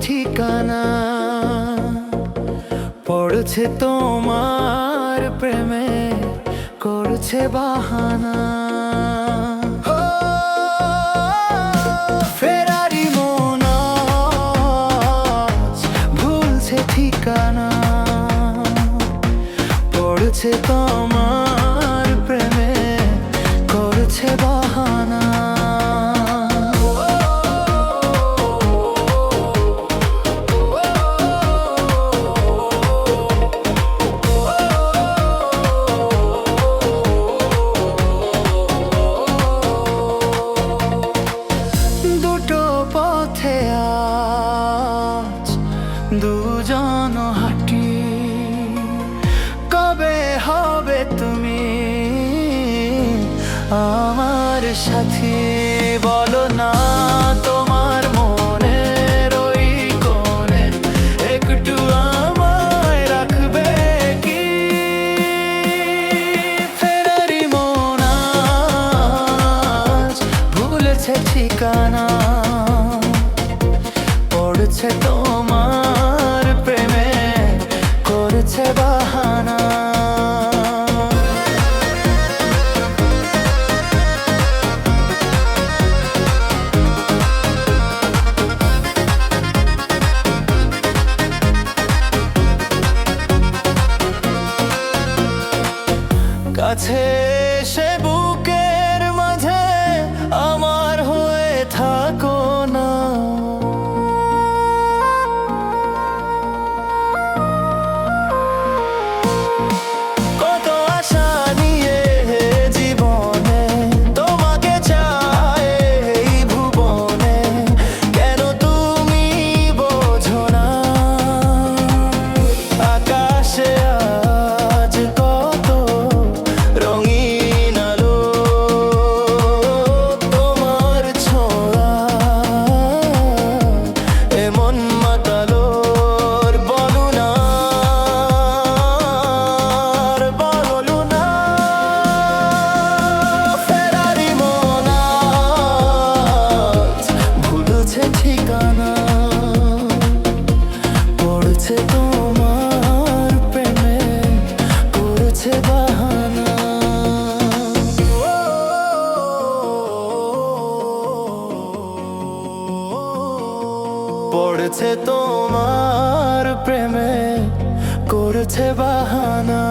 ঠিকানা। পড়ছে তোমার প্রেমে করছে বাহানা। ফেরারি মন ভুলছে ঠিকানা। পড়ছে তোমার দুজন হাঁটি। কবে হবে তুমি? আমার সাথে বলো না, তোমার মনে ওই কোণে একটু আমায় রাখবে কি? ফেরারি মন আজ ভুলেছে ঠিকানা, পড়ছে তোমার কাছে এসে পড়ছে তোমার প্রেমে করছে বাহানা।